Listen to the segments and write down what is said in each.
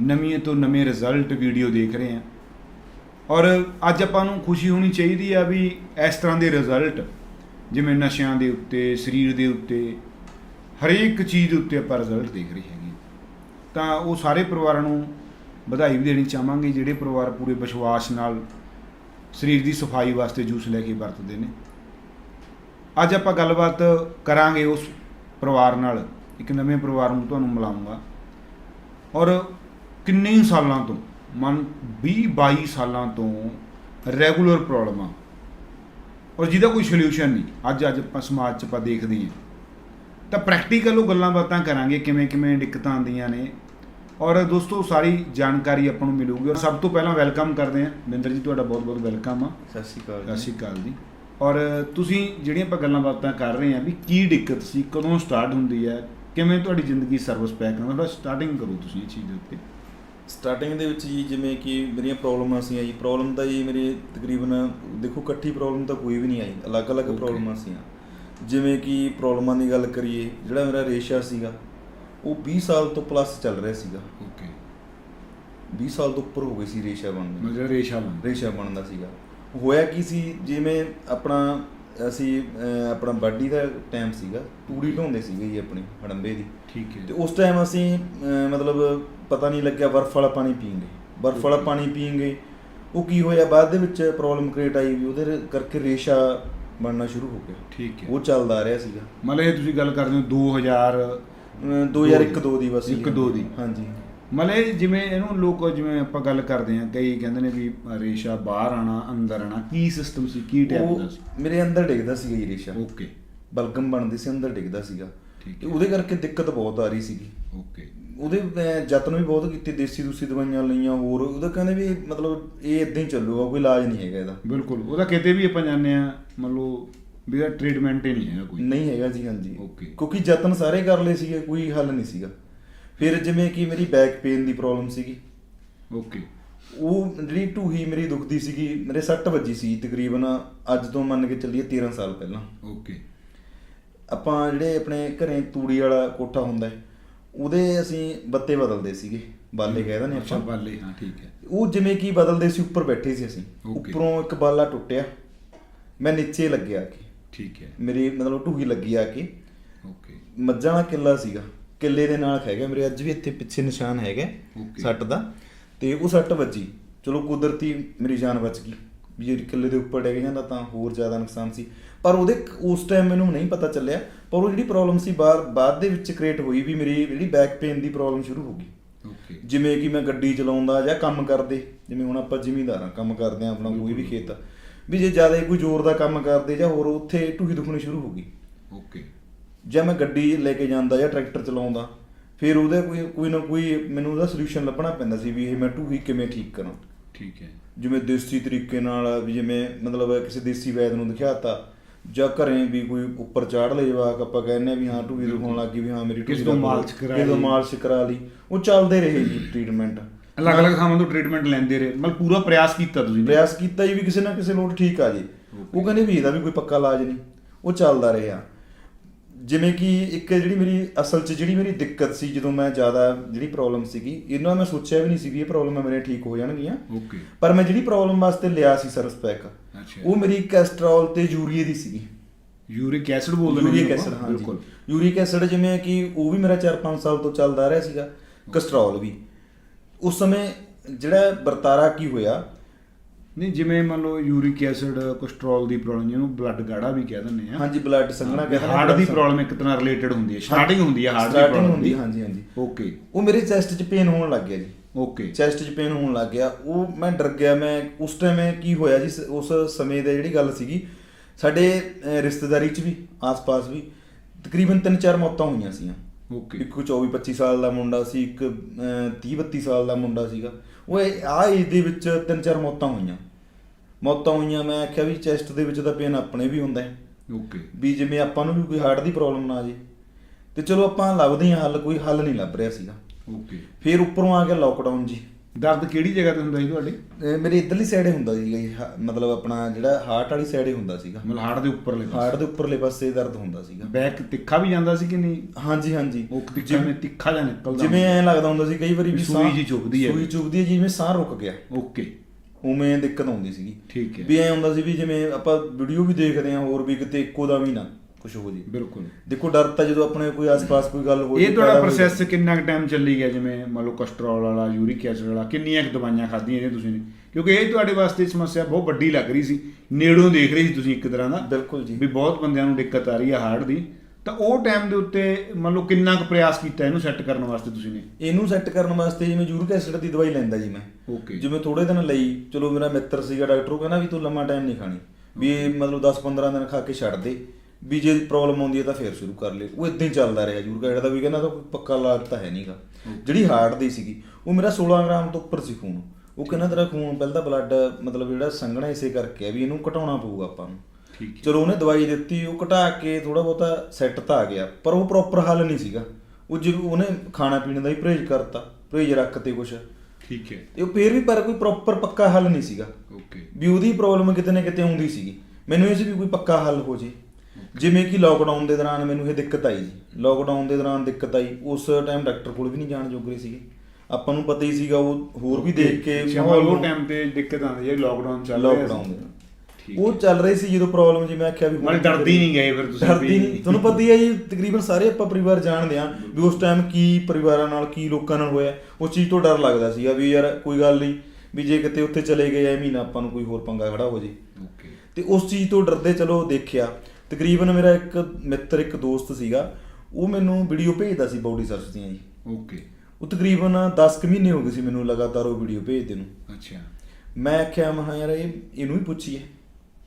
ਨਵੀਂ ਤੋਂ ਨਵੇਂ ਰਿਜ਼ਲਟ ਵੀਡੀਓ ਦੇਖ ਰਹੇ ਹਾਂ। ਔਰ ਅੱਜ ਆਪਾਂ ਨੂੰ ਖੁਸ਼ੀ ਹੋਣੀ ਚਾਹੀਦੀ ਆ ਵੀ ਇਸ ਤਰ੍ਹਾਂ ਦੇ ਰਿਜ਼ਲਟ ਜਿਵੇਂ ਨਸ਼ਿਆਂ ਦੇ ਉੱਤੇ, ਸਰੀਰ ਦੇ ਉੱਤੇ, ਹਰੇਕ ਚੀਜ਼ ਦੇ ਉੱਤੇ ਆਪਾਂ ਰਿਜ਼ਲਟ ਦੇਖ ਰਹੇ ਹੈਗੇ। ਤਾਂ ਉਹ ਸਾਰੇ ਪਰਿਵਾਰਾਂ ਨੂੰ ਵਧਾਈ ਵੀ ਦੇਣੀ ਚਾਹਾਂਗੇ, ਜਿਹੜੇ ਪਰਿਵਾਰ ਪੂਰੇ ਵਿਸ਼ਵਾਸ ਨਾਲ ਸਰੀਰ ਦੀ ਸਫ਼ਾਈ ਵਾਸਤੇ ਜੂਸ ਲੈ ਕੇ ਵਰਤਦੇ ਨੇ। ਅੱਜ ਆਪਾਂ ਗੱਲਬਾਤ ਕਰਾਂਗੇ ਉਸ ਪਰਿਵਾਰ ਨਾਲ। ਇੱਕ ਨਵੇਂ ਪਰਿਵਾਰ ਨੂੰ ਤੁਹਾਨੂੰ ਮਿਲਾਉਂਗਾ। ਔਰ ਕਿੰਨੇ ਸਾਲਾਂ ਤੋਂ? ਮਨ 20 22 ਸਾਲਾਂ ਤੋਂ ਰੈਗੂਲਰ ਪ੍ਰੋਬਲਮਾਂ ਔਰ ਜਿਹਦਾ ਕੋਈ ਸੋਲੂਸ਼ਨ ਨਹੀਂ। ਅੱਜ ਅੱਜ ਆਪਾਂ ਸਮਾਜ 'ਚ ਆਪਾਂ ਦੇਖਦੇ ਹਾਂ। ਤਾਂ ਪ੍ਰੈਕਟੀਕਲ ਉਹ ਗੱਲਾਂ ਬਾਤਾਂ ਕਰਾਂਗੇ ਕਿਵੇਂ ਕਿਵੇਂ ਦਿੱਕਤਾਂ ਆਉਂਦੀਆਂ ਨੇ। ਔਰ ਦੋਸਤੋ ਸਾਰੀ ਜਾਣਕਾਰੀ ਆਪਾਂ ਨੂੰ ਮਿਲੂਗੀ। ਔਰ ਸਭ ਤੋਂ ਪਹਿਲਾਂ ਵੈਲਕਮ ਕਰਦੇ ਹਾਂ। ਬਿੰਦਰ ਜੀ ਤੁਹਾਡਾ ਬਹੁਤ ਬਹੁਤ ਵੈਲਕਮ ਆ। ਸਤਿ ਸ਼੍ਰੀ ਅਕਾਲ ਸਤਿ ਸ਼੍ਰੀ ਅਕਾਲ ਜੀ। ਔਰ ਤੁਸੀਂ ਜਿਹੜੀਆਂ ਆਪਾਂ ਗੱਲਾਂ ਬਾਤਾਂ ਕਰ ਰਹੇ ਹਾਂ ਵੀ ਕੀ ਦਿੱਕਤ ਸੀ ਕਦੋਂ ਸਟਾਰਟ ਹੁੰਦੀ ਹੈ ਕਿਵੇਂ ਤੁਹਾਡੀ ਜ਼ਿੰਦਗੀ ਸਰਵਿਸ ਪੈਕ ਕਰਨਾ ਸਟਾਰਟਿੰਗ ਕਰੋ ਤੁਸੀਂ ਇਹ ਚੀਜ਼ ਦੇ ਉੱਤੇ। ਸਟਾਰਟਿੰਗ ਦੇ ਵਿੱਚ ਜੀ ਜਿਵੇਂ ਕਿ ਮੇਰੀਆਂ ਪ੍ਰੋਬਲਮਾਂ ਸੀ ਜੀ ਪ੍ਰੋਬਲਮ ਤਾਂ ਜੀ ਮੇਰੇ ਤਕਰੀਬਨ ਦੇਖੋ ਇਕੱਠੀ ਪ੍ਰੋਬਲਮ ਤਾਂ ਕੋਈ ਵੀ ਨਹੀਂ ਆਈ ਅਲੱਗ-ਅਲੱਗ. ਪ੍ਰੋਬਲਮਾਂ ਸੀਆਂ ਜਿਵੇਂ ਕਿ ਪ੍ਰੋਬਲਮਾਂ ਦੀ ਗੱਲ ਕਰੀਏ ਜਿਹੜਾ ਮੇਰਾ ਰੇਸ਼ਾ ਸੀਗਾ ਉਹ 20 ਸਾਲ ਤੋਂ ਪਲੱਸ ਚੱਲ ਰਿਹਾ ਸੀਗਾ। ਓਕੇ 20 ਸਾਲ ਤੋਂ ਉੱਪਰ ਹੋ ਗਈ ਸੀ ਰੇਸ਼ਾ ਬਣਨ ਮਤਲਬ ਜਿਹੜਾ ਰੇਸ਼ਾ ਬੰਦ ਰੇਸ਼ਾ ਬਣਦਾ ਸੀਗਾ। ਹੋਇਆ ਕੀ ਸੀ ਜਿਵੇਂ ਆਪਣਾ ਅਸੀਂ ਆਪਣਾ ਬਾਡੀ ਦਾ ਟਾਈਮ ਸੀਗਾ ਤੂੜੀ ਢੋਂਦੇ ਸੀਗੇ ਜੀ ਆਪਣੀ ਹੜੰਬੇ ਦੀ। ਠੀਕ ਹੈ। ਤੇ ਉਸ ਟਾਈਮ ਅਸੀਂ ਮਤਲਬ ਪਤਾ ਨਹੀਂ ਲੱਗਿਆ ਬਰਫ਼ ਵਾਲਾ ਪਾਣੀ ਪੀਂਗੇ। ਬਰਫ਼ ਵਾਲਾ. ਪਾਣੀ ਪੀਂਗੇ। ਉਹ ਕੀ ਹੋਇਆ ਬਾਅਦ ਦੇ ਵਿੱਚ ਪ੍ਰੋਬਲਮ ਕ੍ਰੀਏਟ ਆਈ ਵੀ ਉਹਦੇ ਕਰਕੇ ਰੇਸ਼ਾ ਬਣਨਾ ਸ਼ੁਰੂ ਹੋ ਗਿਆ। ਠੀਕ ਹੈ। ਉਹ ਚੱਲਦਾ ਆ ਰਿਹਾ ਸੀਗਾ। ਮਤਲਬ ਇਹ ਤੁਸੀਂ ਗੱਲ ਕਰਦੇ ਹੋ 2000 ਅਹ, 2001 2 ਦੀ ਬਸ ਇੱਕ ਦੋ ਦੀ। ਹਾਂਜੀ। ਮਤਲਬ ਇਹ ਜਿਵੇਂ ਇਹਨੂੰ ਲੋਕ ਜਿਵੇਂ ਆਪਾਂ ਗੱਲ ਕਰਦੇ ਹਾਂ ਕਈ ਕਹਿੰਦੇ ਨੇ ਵੀ ਰੇਸ਼ਾ ਬਾਹਰ ਆਣਾ ਅੰਦਰ ਆਣਾ ਕੀ ਸਿਸਟਮ ਸੀ ਕੀ ਟਾਈਪ ਦਾ ਸੀ? ਮੇਰੇ ਅੰਦਰ ਡਿੱਗਦਾ ਸੀਗਾ ਜੀ ਰੇਸ਼ਾ। ਓਕੇ। ਬਲਗਮ ਬਣਦੀ ਸੀ ਅੰਦਰ ਡਿੱਗਦਾ ਸੀਗਾ। ਠੀਕ ਤੇ। ਉਹਦੇ ਕਰਕੇ ਦਿੱਕਤ ਬਹੁਤ ਆ ਰਹੀ ਸੀਗੀ। ਓਕੇ। ਉਹਦੇ ਮੈਂ ਯਤਨ ਵੀ ਬਹੁਤ ਕੀਤੇ ਦੇਸੀ ਦੂਸੀ ਦਵਾਈਆਂ ਲਈਆਂ ਹੋਰ ਉਹਦਾ ਕਹਿੰਦੇ ਵੀ ਮਤਲਬ ਇਹ ਇਦਾਂ ਹੀ ਚੱਲੂਗਾ ਕੋਈ ਇਲਾਜ ਨਹੀਂ ਹੈਗਾ ਇਹਦਾ। ਬਿਲਕੁਲ। ਉਹਦਾ ਕਿਤੇ ਵੀ ਆਪਾਂ ਜਾਂਦੇ ਆ ਮੰਨ ਲਓ ਵੀ ਇਹਦਾ ਟ੍ਰੀਟਮੈਂਟ ਹੀ ਨਹੀਂ ਹੈਗਾ ਕੋਈ। ਨਹੀਂ ਹੈਗਾ ਜੀ ਹਾਂਜੀ। Okay. ਕਿਉਂਕਿ ਯਤਨ ਸਾਰੇ ਕਰ ਲਏ ਸੀਗੇ ਕੋਈ ਹੱਲ ਨਹੀਂ ਸੀਗਾ। ਫਿਰ ਜਿਵੇਂ ਕਿ ਮੇਰੀ ਬੈਕ ਪੇਨ ਦੀ ਪ੍ਰੋਬਲਮ ਸੀਗੀ। ਓਕੇ ਉਹ ਜਿਹੜੀ ਢੂਹੀ ਮੇਰੀ ਦੁਖਦੀ ਸੀਗੀ ਮੇਰੇ ਸੱਟ ਵੱਜੀ ਸੀ ਤਕਰੀਬਨ ਅੱਜ ਤੋਂ ਮੰਨ ਕੇ ਚੱਲੀਏ 13 ਸਾਲ ਪਹਿਲਾਂ। ਓਕੇ ਆਪਾਂ ਜਿਹੜੇ ਆਪਣੇ ਘਰੇ ਤੂੜੀ ਵਾਲਾ ਕੋਠਾ ਹੁੰਦਾ ਹੈ ਉਹਦੇ ਅਸੀਂ ਬੱਤੇ ਬਦਲਦੇ ਸੀਗੇ ਬਾਲੇ ਕਹਿ ਦਿੰਦੇ ਅੱਛਾ ਆਪਾਂ। ਬਾਲੇ ਹਾਂ ਠੀਕ ਹੈ। ਉਹ ਜਿਵੇਂ ਕਿ ਬਦਲਦੇ ਸੀ ਉੱਪਰ ਬੈਠੇ ਸੀ ਅਸੀਂ. ਉੱਪਰੋਂ ਇੱਕ ਬਾਲਾ ਟੁੱਟਿਆ ਮੈਂ ਨੀਚੇ ਲੱਗਿਆ ਕੇ। ਠੀਕ ਹੈ। ਮੇਰੀ ਮਤਲਬ ਢੂਹੀ ਲੱਗੀ ਆ ਕੇ। ਓਕੇ ਮੱਝਾਂ ਦਾ ਕਿੱਲਾ ਸੀਗਾ। ਕਿੱਲੇ ਦੇ ਨਾਲ ਹੈਗਾ ਮੇਰੇ ਅੱਜ ਵੀ ਇੱਥੇ ਪਿੱਛੇ ਨਿਸ਼ਾਨ ਹੈਗਾ. ਸੱਟ ਦਾ। ਤੇ ਉਹ ਸੱਟ ਵੱਜੀ। ਚਲੋ ਕੁਦਰਤੀ ਮੇਰੀ ਜਾਨ ਬਚ ਗਈ। ਵੀ ਜੇ ਕਿੱਲੇ ਦੇ ਉੱਪਰ ਡਿੱਗ ਜਾਂਦਾ ਤਾਂ ਹੋਰ ਜ਼ਿਆਦਾ ਨੁਕਸਾਨ ਸੀ। ਪਰ ਉਹਦੇ ਉਸ ਟਾਈਮ ਮੈਨੂੰ ਨਹੀਂ ਪਤਾ ਚੱਲਿਆ ਪਰ ਉਹ ਜਿਹੜੀ ਪ੍ਰੋਬਲਮ ਸੀ ਬਾਅਦ ਬਾਅਦ ਦੇ ਵਿੱਚ ਕ੍ਰੀਏਟ ਹੋਈ ਵੀ ਮੇਰੀ ਜਿਹੜੀ ਬੈਕ ਪੇਨ ਦੀ ਪ੍ਰੋਬਲਮ ਸ਼ੁਰੂ ਹੋ ਗਈ। ਓਕੇ ਜਿਵੇਂ ਕਿ ਮੈਂ ਗੱਡੀ ਚਲਾਉਂਦਾ ਜਾਂ ਕੰਮ ਕਰਦੇ ਜਿਵੇਂ ਹੁਣ ਆਪਾਂ ਜ਼ਿਮੀਂਦਾਰ ਕੰਮ ਕਰਦੇ ਆ ਆਪਣਾ ਕੋਈ ਵੀ ਖੇਤ। ਵੀ ਜੇ ਜ਼ਿਆਦਾ ਕੋਈ ਜ਼ੋਰ ਦਾ ਕੰਮ ਕਰਦੇ ਜਾਂ ਹੋਰ ਉੱਥੇ ਢੂਹੀ ਦੁਖਣੀ ਸ਼ੁਰੂ ਹੋ ਗਈ। ਓਕੇ ਜਾਂ ਮੈਂ ਗੱਡੀ ਲੈ ਕੇ ਜਾਂਦਾ ਜਾਂ ਟਰੈਕਟਰ ਚਲਾਉਂਦਾ ਫਿਰ ਉਹਦੇ ਕੋਈ ਕੋਈ ਨਾ ਕੋਈ ਮੈਨੂੰ ਉਹਦਾ ਸੋਲੂਸ਼ਨ ਲੱਭਣਾ ਪੈਂਦਾ ਸੀ ਵੀ ਇਹ ਮੈਂ ਢੂਹੀ ਕਿਵੇਂ ਠੀਕ ਕਰਾਂ। ਠੀਕ ਹੈ। ਜਿਵੇਂ ਦੇਸੀ ਤਰੀਕੇ ਨਾਲ ਵੀ ਜਿਵੇਂ ਮਤਲਬ ਕਿਸੇ ਦੇਸੀ ਵੈਦ ਨੂੰ ਦਿਖਾਤਾ ਜਾਂ ਘਰੇ ਵੀ ਕੋਈ ਉੱਪਰ ਚਾੜ ਲਏ ਜਵਾਕ ਆਪਾਂ ਕਹਿੰਦੇ ਆ ਵੀ ਹਾਂ ਢੂਹੀ ਦੁਖਣ ਲੱਗੀ ਵੀ ਹਾਂ ਮੇਰੀ ਢੂਹੀ ਕਿਸੇ ਤੋਂ ਦਾ ਮਾਲਿਸ਼ ਕਰਾ ਕਿਸੇ ਤੋਂ ਲਈ। ਮਾਲਿਸ਼ ਕਰਾ ਲਈ। ਉਹ ਚੱਲਦੇ ਰਹੇ ਜੀ ਟ੍ਰੀਟਮੈਂਟ ਅਲੱਗ-ਅਲੱਗ ਥਾਵਾਂ ਤੋਂ ਟ੍ਰੀਟਮੈਂਟ ਲੈਂਦੇ ਰਹੇ। ਮਤਲਬ ਪੂਰਾ ਪ੍ਰਯਾਸ ਕੀਤਾ ਤੁਸੀਂ ਪ੍ਰਯਾਸ ਕੀਤਾ ਜੀ ਵੀ ਕਿਸੇ ਨਾ ਕਿਸੇ ਲੋਟ ਠੀਕ ਆ ਜੀ। ਉਹ ਕਹਿੰਦੇ ਵੀ ਇਹਦਾ ਵੀ ਕੋਈ ਪੱਕਾ ਇਲਾਜ ਨਹੀਂ। ਉਹ ਚੱਲਦਾ ਰਿਹਾ। ਜਿਵੇਂ ਕਿ ਇੱਕ ਜਿਹੜੀ ਮੇਰੀ ਅਸਲ 'ਚ ਜਿਹੜੀ ਮੇਰੀ ਦਿੱਕਤ ਸੀ ਜਦੋਂ ਮੈਂ ਜ਼ਿਆਦਾ ਜਿਹੜੀ ਪ੍ਰੋਬਲਮ ਸੀਗੀ ਇਹਨਾਂ ਮੈਂ ਸੋਚਿਆ ਵੀ ਨਹੀਂ ਸੀ ਵੀ ਇਹ ਪ੍ਰੋਬਲਮ ਮੇਰੇ ਠੀਕ ਹੋ ਜਾਣਗੀਆਂ। ਓਕੇ ਪਰ ਮੈਂ ਜਿਹੜੀ ਪ੍ਰੋਬਲਮ ਵਾਸਤੇ ਲਿਆ ਸੀ ਸਰਸ ਪੈਕ। ਉਹ ਮੇਰੀ ਕੈਸਟਰੋਲ ਤੇ ਯੂਰੀਏ ਦੀ ਸੀਗੀ। ਯੂਰਿਕ ਐਸਿਡ ਬੋਲਦੇ ਨੇ ਯੂਰੀਕ ਐਸਿਡ ਹਾਂਜੀ। ਬਿਲਕੁਲ। ਯੂਰੀਕ ਐਸਿਡ ਜਿਵੇਂ ਕਿ ਉਹ ਵੀ ਮੇਰਾ 4-5 ਸਾਲ ਤੋਂ ਚੱਲਦਾ ਰਿਹਾ ਸੀਗਾ ਕੈਸਟਰੋਲ ਵੀ। ਉਸ ਸਮੇਂ ਜਿਹੜਾ ਵਰਤਾਰਾ ਕੀ ਹੋਇਆ ਨਹੀਂ ਜਿਵੇਂ ਮੰਨ ਲਓ ਯੂਰਿਕ ਐਸਿਡ ਕੋਲੇਸਟ੍ਰੋਲ ਦੀ ਪ੍ਰੋਬਲਮ ਜਿਹਨੂੰ ਬਲੱਡ ਗਾੜਾ ਵੀ ਕਹਿ ਦਿੰਦੇ ਆ। ਹਾਂਜੀ ਬਲੱਡ ਸੰਘਣਾ ਕਹਿੰਦੇ ਹਾਰਟ ਦੀ ਪ੍ਰੋਬਲਮ ਇੱਕ ਤਰ੍ਹਾਂ ਰਿਲੇਟਡ ਹੁੰਦੀ ਹੈ ਸਟਾਰਟਿੰਗ ਹੁੰਦੀ ਹੈ ਹਾਰਟ ਦੀ ਪ੍ਰੋਬਲਮ ਹੁੰਦੀ ਹਾਂਜੀ ਹਾਂਜੀ। ਓਕੇ ਉਹ ਮੇਰੇ ਚੈਸਟ 'ਚ ਪੇਨ ਹੋਣ ਲੱਗ ਗਿਆ ਜੀ। ਓਕੇ ਚੈਸਟ 'ਚ ਪੇਨ ਹੋਣ ਲੱਗ ਗਿਆ। ਉਹ ਮੈਂ ਡਰ ਗਿਆ ਮੈਂ ਉਸ ਟਾਈਮ ਕੀ ਹੋਇਆ ਜੀ ਉਸ ਸਮੇਂ ਦੇ ਜਿਹੜੀ ਗੱਲ ਸੀਗੀ ਸਾਡੇ ਰਿਸ਼ਤੇਦਾਰੀ 'ਚ ਵੀ ਆਸ-ਪਾਸ ਵੀ ਤਕਰੀਬਨ 3-4 ਮੌਤਾਂ ਹੋਈਆਂ ਸੀਆਂ। ਓਕੇ ਇੱਕ 24-25 ਸਾਲ ਦਾ ਮੁੰਡਾ ਸੀ ਇੱਕ 30-32 ਸਾਲ ਦਾ ਮੁੰਡਾ ਸੀਗਾ। ਉਹ ਆ ਏਜ ਦੇ ਵਿੱਚ 3-4 ਮੌਤਾਂ ਹੋਈਆਂ। ਮੌਤਾਂ ਹੋਈਆਂ ਮੈਂ ਆਖਿਆ ਵੀ ਚੈਸਟ ਦੇ ਵਿੱਚ ਤਾਂ ਪੇਨ ਆਪਣੇ ਵੀ ਹੁੰਦਾ ਹੈ। ਓਕੇ ਵੀ ਜਿਵੇਂ ਆਪਾਂ ਨੂੰ ਵੀ ਕੋਈ ਹਾਰਟ ਦੀ ਪ੍ਰੋਬਲਮ ਨਾ ਆ ਜੇ ਤੇ ਚਲੋ ਆਪਾਂ ਲੱਭਦੇ ਹਾਂ ਹੱਲ ਕੋਈ ਹੱਲ ਨਹੀਂ ਲੱਭ ਰਿਹਾ ਸੀਗਾ। ਓਕੇ ਫਿਰ ਉੱਪਰੋਂ ਆ ਗਿਆ ਲੋਕਡਾਊਨ ਜੀ। ਦਰਦ ਕਿਹੜੀ ਜਗ੍ਹਾ ਤੇ ਹੁੰਦਾ ਸੀ ਤੁਹਾਡੇ? ਮੇਰੇ ਇਧਰਲੀ ਸਾਈਡ ਹੁੰਦਾ ਸੀਗਾ ਜੀ ਹਾ- ਮਤਲਬ ਆਪਣਾ ਜਿਹੜਾ ਹਾਰਟ ਵਾਲੀ ਸਾਈਡ ਹੀ ਹੁੰਦਾ ਸੀਗਾ। ਮਤਲਬ ਹਾਰਟ ਦੇ ਉੱਪਰਲੇ ਹਾਰਟ ਦੇ ਉੱਪਰਲੇ ਪਾਸੇ ਦਰਦ ਹੁੰਦਾ ਸੀਗਾ। ਬੈਕ ਤਿੱਖਾ ਵੀ ਜਾਂਦਾ ਸੀ ਕਿ ਨਹੀਂ? ਹਾਂਜੀ ਹਾਂਜੀ। ਉਹ ਜਿਵੇਂ ਤਿੱਖਾ ਜਾਂ ਨਿਕਲਦਾ ਜਿਵੇਂ ਐ ਲੱਗਦਾ ਹੁੰਦਾ ਸੀ ਕਈ ਵਾਰੀ ਵੀ ਸੂਈ ਜਿਹੀ ਚੁੱਭਦੀ ਹੈ। ਸੂਈ ਚੁੱਭਦੀ ਹੈ ਜਿਵੇਂ ਸਾਹ ਰੁਕ ਗਿਆ। ਓਕੇ ਉਵੇਂ ਦਿੱਕਤ ਆਉਂਦੀ ਸੀਗੀ। ਠੀਕ ਹੈ। ਵੀ ਐ ਹੁੰਦਾ ਸੀ ਵੀ ਜਿਵੇਂ ਆਪਾਂ ਵੀਡੀਓ ਵੀ ਦੇਖਦੇ ਆ ਹੋਰ ਵੀ ਕਿਤੇ ਇੱਕੋ ਦਾ ਵੀ ਨਾ ਕੁਝ ਹੋ ਜੇ। ਬਿਲਕੁਲ। ਦੇਖੋ ਡਰ ਤਾਂ ਜਦੋਂ ਆਪਣੇ ਕੋਈ ਆਸ-ਪਾਸ ਕੋਈ ਗੱਲ ਹੋ ਇਹ ਜੇ ਤੁਹਾਡਾ ਪੈਦਾ ਹੋ ਜੇ। ਪ੍ਰੋਸੈਸ ਕਿੰਨਾ ਕੁ ਟਾਈਮ ਚੱਲੀ ਗਿਆ ਜਿਵੇਂ ਮੰਨ ਲਓ ਕੋਲੇਸਟ੍ਰੋਲ ਵਾਲਾ ਯੂਰਿਕ ਐਸਿਡ ਵਾਲਾ ਕਿੰਨੀਆਂ ਕੁ ਦਵਾਈਆਂ ਖਾਧੀਆਂ ਨੇ ਤੁਸੀਂ ਨੇ? ਕਿਉਂਕਿ ਇਹ ਤੁਹਾਡੇ ਵਾਸਤੇ ਸਮੱਸਿਆ ਬਹੁਤ ਵੱਡੀ ਲੱਗ ਰਹੀ ਸੀ। ਨੇੜੋਂ ਦੇਖ ਰਹੇ ਸੀ ਤੁਸੀਂ ਇੱਕ ਤਰ੍ਹਾਂ ਦਾ। ਬਿਲਕੁਲ ਜੀ। ਵੀ ਬਹੁਤ ਬੰਦਿਆਂ ਨੂੰ ਦਿੱਕਤ ਆ ਰਹੀ ਹੈ ਹਾਰਟ ਦੀ। ਤਾਂ ਉਹ ਟਾਈਮ ਦੇ ਉੱਤੇ ਮੰਨ ਲਓ ਕਿੰਨਾ ਕੁ ਪ੍ਰਯਾਸ ਕੀਤਾ ਇਹਨੂੰ ਸੈੱਟ ਕਰਨ ਵਾਸਤੇ ਤੁਸੀਂ ਨੇ? ਇਹਨੂੰ ਸੈੱਟ ਕਰਨ ਵਾਸਤੇ ਜਿਵੇਂ ਯੂਰਿਕ ਐਸਿਡ ਦੀ ਦਵਾਈ ਲੈਂਦਾ ਜੀ ਮੈਂ। ਓਕੇ ਜਿਵੇਂ ਥੋੜੇ ਦਿਨ ਲਈ ਚਲੋ ਮੇਰਾ ਮਿੱਤਰ ਸੀਗਾ ਡਾਕਟਰ ਉਹ ਕਹਿੰਦਾ ਵੀ ਤੂੰ ਲੰਮਾ ਟਾਈਮ ਨਹੀਂ ਖਾਣੀ। ਵੀ ਇਹ ਮਤਲਬ 10-15 ਦਿਨ ਖਾ ਕੇ ਛੱਡ ਦੇ। ਵੀ ਜੇ ਪ੍ਰੋਬਲਮ ਆਉਂਦੀ ਹੈ ਤਾਂ ਫੇਰ ਸ਼ੁਰੂ ਕਰ ਲੈ। ਉਹ ਇਦਾਂ ਹੀ ਚੱਲਦਾ ਰਿਹਾ ਯੂਰਿਕ ਐਸਿਡ ਦਾ ਵੀ ਕਹਿੰਦਾ ਤਾਂ ਕੋਈ ਪੱਕਾ ਇਲਾਜ ਤਾਂ ਹੈ ਨਹੀਂਗਾ। ਜਿਹੜੀ ਹਾਰਟ ਦੀ ਸੀਗੀ ਉਹ ਮੇਰਾ 16 ਗ੍ਰਾਮ ਤੋਂ ਉੱਪਰ ਸੀ ਖੂਨ। ਉਹ ਕਹਿੰਦਾ ਤੇਰਾ ਖੂਨ ਪਹਿਲਾਂ ਬਲੱਡ ਮਤਲਬ ਜਿਹੜਾ ਸੰਘਣਾ ਇਸੇ ਕਰਕੇ ਵੀ ਇਹਨੂੰ ਘਟਾਉਣਾ ਪਊਗਾ ਆਪਾਂ ਨੂੰ। ਠੀਕ ਹੈ। ਚਲੋ ਉਹਨੇ ਦਵਾਈ ਦਿੱਤੀ ਉਹ ਘਟਾ ਕੇ ਥੋੜਾ ਬਹੁਤਾ ਸੈੱਟ ਤਾਂ ਆ ਗਿਆ ਪਰ ਉਹ ਪ੍ਰੋਪਰ ਹੱਲ ਨਹੀਂ ਸੀਗਾ। ਉਹ ਜਿਵੇਂ ਉਹਨੇ ਖਾਣਾ ਪੀਣ ਦਾ ਹੀ ਪਰਹੇਜ਼ ਕਰਤਾ ਪਰਹੇਜ਼ ਰੱਖ ਤੇ ਕੁਛ। ਠੀਕ ਹੈ। ਤੇ ਉਹ ਫੇਰ ਵੀ ਪਰ ਕੋਈ ਪ੍ਰੋਪਰ ਪੱਕਾ ਹੱਲ ਨਹੀਂ ਸੀਗਾ। ਓਕੇ ਵੀ ਉਹਦੀ ਪ੍ਰੋਬਲਮ ਕਿਤੇ ਨਾ ਕਿਤੇ ਆਉਂਦੀ ਸੀਗੀ। ਮੈਨੂੰ ਇਹ ਸੀ ਵੀ ਕੋਈ ਪੱਕਾ ਹੱਲ ਹੋ ਜੇ। ਜਿਵੇਂ ਕਿ ਲੋਕਡਾਊਨ ਦੇ ਦੌਰਾਨ ਮੈਨੂੰ ਇਹ ਦਿੱਕਤ ਆਈ ਜੀ। ਲੋਕਡਾਊਨ ਦੇ ਦੌਰਾਨ ਦਿੱਕਤ ਆਈ। ਉਸ ਟਾਈਮ ਡਾਕਟਰ ਕੋਲ ਵੀ ਨਹੀਂ ਜਾਣ ਜੋਗਰੇ ਸੀਗੇ। ਆਪਾਂ ਨੂੰ ਪਤਾ ਹੀ ਸੀਗਾ ਉਹ ਹੋਰ ਵੀ ਦੇਖ ਕੇ ਮਾਹੌਲ ਉਹ ਟਾਈਮ ਤੇ ਦਿੱਕਤ ਆਉਂਦੀ ਹੈ ਲੋਕਡਾਊਨ ਚੱਲ ਰਿਹਾ ਲੋਕਡਾਊਨ ਦੇ ਠੀਕ ਉਹ ਚੱਲ ਰਹੀ ਸੀ ਜਦੋਂ ਪ੍ਰੋਬਲਮ ਜੀ ਮੈਂ ਆਖਿਆ ਵੀ ਮਤਲਬ ਡਰਦੇ ਨਹੀਂ ਗਏ ਫਿਰ ਤੁਸੀਂ ਡਰਦੀ ਨਹੀਂ। ਤੁਹਾਨੂੰ ਪਤਾ ਹੀ ਹੈ ਜੀ ਤਕਰੀਬਨ ਸਾਰੇ ਆਪਾਂ ਪਰਿਵਾਰ ਜਾਣਦੇ ਆ ਵੀ ਉਸ ਟਾਈਮ ਕੀ ਪਰਿਵਾਰਾਂ ਨਾਲ ਕੀ ਲੋਕਾਂ ਨਾਲ ਹੋਇਆ। ਉਸ ਚੀਜ਼ ਤੋਂ ਡਰ ਲੱਗਦਾ ਸੀਗਾ ਵੀ ਯਾਰ ਕੋਈ ਗੱਲ ਨਹੀਂ ਵੀ ਜੇ ਕਿਤੇ ਉੱਥੇ ਚਲੇ ਗਏ ਐਵੇਂ ਹੀ ਨਾ ਆਪਾਂ ਨੂੰ ਕੋਈ ਹੋਰ ਪੰਗਾ ਖੜਾ ਹੋ ਜੇ। ਓਕੇ ਤੇ ਉਸ ਚੀਜ਼ ਤੋਂ ਡਰਦੇ ਚਲੋ ਦੇਖਿਆ। ਤਕਰੀਬਨ ਮੇਰਾ ਇੱਕ ਮਿੱਤਰ ਇੱਕ ਦੋਸਤ ਸੀਗਾ ਉਹ ਮੈਨੂੰ ਵੀਡੀਓ ਭੇਜਦਾ ਸੀ ਬਾਡੀ ਸਰਚ ਦੀਆਂ ਜੀ। ਓਕੇ ਉਹ ਤਕਰੀਬਨ 10 ਕੁ ਮਹੀਨੇ ਹੋ ਗਏ ਸੀ ਮੈਨੂੰ ਲਗਾਤਾਰ ਉਹ ਵੀਡੀਓ ਭੇਜਦੇ ਨੂੰ। ਅੱਛਾ। ਮੈਂ ਆਖਿਆ ਮਹਾ ਯਾਰ ਇਹ ਇਹਨੂੰ ਹੀ ਪੁੱਛੀਏ।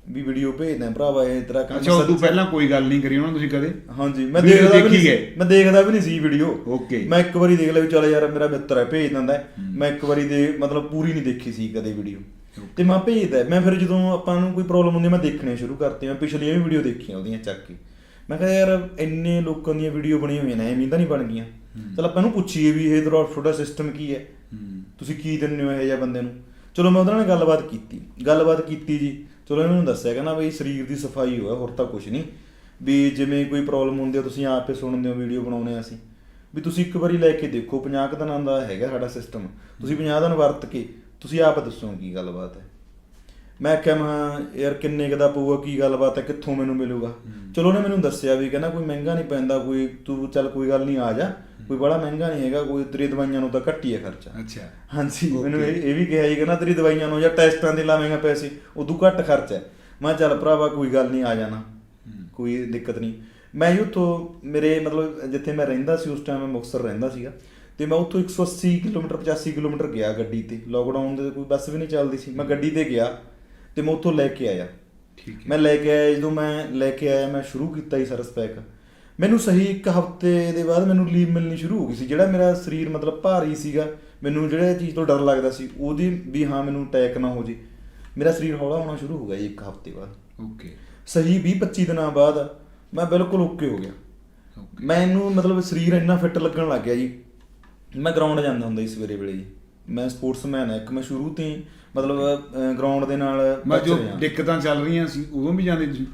ਵੀ ਵੀਡੀਓ ਭੇਜਦਾ ਭਰਾਵਾ ਇਹ ਤੇਰਾ ਕੰਮ ਅੱਛਾ ਉਦੋਂ ਪਹਿਲਾਂ ਕੋਈ ਗੱਲ ਨਹੀਂ ਕਰੀ ਉਹਨਾਂ ਤੁਸੀਂ ਕਦੇ? ਹਾਂਜੀ ਮੈਂ ਦੇਖਦਾ ਵੀ ਨਹੀਂ। ਮੈਂ ਦੇਖਦਾ ਵੀ ਨਹੀਂ ਸੀ ਵੀਡੀਓ Okay. ਮੈਂ ਇੱਕ ਵਾਰੀ ਦੇਖ ਲਿਆ ਵੀ ਚਲ ਯਾਰ ਮੇਰਾ ਮਿੱਤਰ ਹੈ ਭੇਜ ਦਿੰਦਾ। ਮੈਂ ਇੱਕ ਵਾਰੀ ਦੇ ਮਤਲਬ ਪੂਰੀ ਨਹੀਂ ਦੇਖੀ ਸੀ ਕਦੇ ਵੀਡੀਓ ਤੇ ਮੈਂ ਭੇਜਦਾ ਮੈਂ ਫਿਰ ਜਦੋਂ ਆਪਾਂ ਨੂੰ ਕੋਈ ਪ੍ਰੋਬਲਮ ਹੁੰਦੀ ਮੈਂ ਦੇਖਣੇ ਸ਼ੁਰੂ ਕਰਤੇ ਮੈਂ ਪਿਛਲੀਆਂ ਵੀ ਵੀਡੀਓ ਦੇਖੀਆਂ ਉਹਦੀਆਂ ਚੱਕ ਕੇ। ਮੈਂ ਕਿਹਾ ਯਾਰ ਇੰਨੇ ਲੋਕਾਂ ਦੀਆਂ ਵੀਡੀਓ ਬਣੀਆਂ ਹੋਈਆਂ ਨੇ ਐਵੇਂ ਤਾਂ ਨਹੀਂ ਬਣ ਗਈਆਂ। ਚਲ ਆਪਾਂ ਨੂੰ ਪੁੱਛੀਏ ਵੀ ਇਹ ਤੁਹਾਡਾ ਸਿਸਟਮ ਕੀ ਹੈ। ਤੁਸੀਂ ਕੀ ਦਿੰਦੇ ਹੋ ਇਹ ਜਿਹਾ ਬੰਦੇ ਨੂੰ? ਚਲੋ ਮੈਂ ਉਹਦੇ ਨਾਲ ਗੱਲਬਾਤ ਕੀਤੀ। ਗੱਲਬਾਤ ਕੀਤੀ ਜੀ। ਚਲੋ ਇਹਨਾਂ ਨੂੰ ਦੱਸਿਆ ਕਹਿੰਦਾ ਬਈ ਸਰੀਰ ਦੀ ਸਫ਼ਾਈ ਹੋਇਆ ਹੋਰ ਤਾਂ ਕੁਝ ਨਹੀਂ। ਵੀ ਜਿਵੇਂ ਕੋਈ ਪ੍ਰੋਬਲਮ ਹੁੰਦੀ ਆ, ਤੁਸੀਂ ਆਪੇ ਸੁਣਦੇ ਹੋ, ਵੀਡੀਓ ਬਣਾਉਨੇ ਆ ਅਸੀਂ। ਵੀ ਤੁਸੀਂ ਇੱਕ ਵਾਰੀ ਲੈ ਕੇ ਦੇਖੋ 50 ਕੁ ਦਿਨਾਂ ਦਾ ਹੈਗਾ ਸਾਡਾ ਸਿਸਟਮ ਤੁਸੀਂ 50 ਦਿਨ ਵਰਤ ਕੇ, ਤੁਸੀਂ ਆਪ ਦੱਸੋ ਕੀ ਗੱਲਬਾਤ ਹੈ। ਮੈਂ ਕਿਹਾ ਮੈਂ ਯਾਰ ਕਿੰਨੇ ਕੁ ਦਾ ਪਊਗਾ ਕੀ ਗੱਲਬਾਤ ਹੈ ਕਿੱਥੋਂ ਮੈਨੂੰ ਮਿਲੂਗਾ? ਚਲੋ ਉਹਨੇ ਮੈਨੂੰ ਦੱਸਿਆ ਵੀ ਕਹਿੰਦਾ ਕੋਈ ਮਹਿੰਗਾ ਨਹੀਂ ਪੈਂਦਾ ਕੋਈ ਤੂੰ ਚੱਲ ਕੋਈ ਗੱਲ ਨਹੀਂ ਆ ਜਾ। ਕੋਈ ਬੜਾ ਮਹਿੰਗਾ ਨਹੀਂ ਹੈਗਾ ਕੋਈ ਤੇਰੀ ਦਵਾਈਆਂ ਨੂੰ ਤਾਂ ਘੱਟ ਹੀ ਹੈ ਖਰਚਾ। ਅੱਛਾ। ਹਾਂਜੀ. ਮੈਨੂੰ ਇਹ ਵੀ ਕਿਹਾ ਜੀ ਕਹਿੰਦਾ ਤੇਰੀ ਦਵਾਈਆਂ ਨੂੰ ਜਾਂ ਟੈਸਟਾਂ ਦੇ ਲਾਵੇਂਗਾ ਪੈਸੇ ਉਦੋਂ ਘੱਟ ਖਰਚ ਹੈ। ਮੈਂ ਚੱਲ ਭਰਾਵਾ ਕੋਈ ਗੱਲ ਨਹੀਂ ਆ ਜਾਣਾ। ਕੋਈ ਦਿੱਕਤ ਨਹੀਂ। ਮੈਂ ਉੱਥੋਂ ਮੇਰੇ ਮਤਲਬ ਜਿੱਥੇ ਮੈਂ ਰਹਿੰਦਾ ਸੀ ਉਸ ਟਾਈਮ ਮੈਂ ਮੁਕਤਸਰ ਰਹਿੰਦਾ ਸੀਗਾ। ਤੇ ਮੈਂ ਉੱਥੋਂ 180 ਕਿਲੋਮੀਟਰ 85 ਕਿਲੋਮੀਟਰ ਗਿਆ ਗੱਡੀ ਤੇ। ਲੋਕਡਾਊਨ ਦੇ ਕੋਈ ਬੱਸ ਵੀ ਨਹੀਂ ਚੱਲਦੀ ਸੀ। ਮੈਂ ਗੱਡੀ ਤੇ ਗਿਆ। ਤੇ ਮੈਂ ਉੱਥੋਂ ਲੈ ਕੇ ਆਇਆ। ਠੀਕ ਹੈ। ਮੈਂ ਲੈ ਕੇ ਆਇਆ ਜਦੋਂ ਮੈਂ ਲੈ ਕੇ ਆਇਆ ਮੈਂ ਸ਼ੁਰੂ ਕੀਤਾ ਹੀ ਸਰਸ ਪੈਕ ਮੈਨੂੰ ਸਹੀ ਇੱਕ ਹਫ਼ਤੇ ਦੇ ਬਾਅਦ ਮੈਨੂੰ ਲੀਵ ਮਿਲਣੀ ਸ਼ੁਰੂ ਹੋ ਗਈ ਸੀ। ਜਿਹੜਾ ਮੇਰਾ ਸਰੀਰ ਮਤਲਬ ਭਾਰੀ ਸੀਗਾ ਮੈਨੂੰ ਜਿਹੜਾ ਚੀਜ਼ ਤੋਂ ਡਰ ਲੱਗਦਾ ਸੀ ਉਹਦੀ ਵੀ ਹਾਂ ਮੈਨੂੰ ਅਟੈਕ ਨਾ ਹੋ ਜੇ। ਮੇਰਾ ਸਰੀਰ ਹੌਲਾ ਹੋਣਾ ਸ਼ੁਰੂ ਹੋ ਗਿਆ ਜੀ ਇੱਕ ਹਫ਼ਤੇ ਬਾਅਦ। ਓਕੇ ਸਹੀ 20 25 ਦਿਨਾਂ ਬਾਅਦ ਮੈਂ ਬਿਲਕੁਲ ਓਕੇ ਹੋ ਗਿਆ। ਮੈਨੂੰ ਮਤਲਬ ਸਰੀਰ ਇੰਨਾ ਫਿੱਟ ਲੱਗਣ ਲੱਗ ਗਿਆ ਜੀ। ਮੈਂ ਗਰਾਊਂਡ ਜਾਂਦਾ ਹੁੰਦਾ ਸੀ ਸਵੇਰੇ ਵੇਲੇ ਜੀ। ਮੈਂ ਸਪੋਰਟਸਮੈਨ ਹਾਂ ਇੱਕ ਮੈਂ ਸ਼ੁਰੂ ਤੋਂ ਹੀ ਮਤਲਬ ਗਰਾਊਂਡ ਦੇ ਨਾਲ ਮੈਂ ਜੋ। ਦਿੱਕਤਾਂ ਚੱਲ ਰਹੀਆਂ ਸੀ ਉਦੋਂ ਵੀ ਜਾਂਦੇ ਤੁਸੀਂ?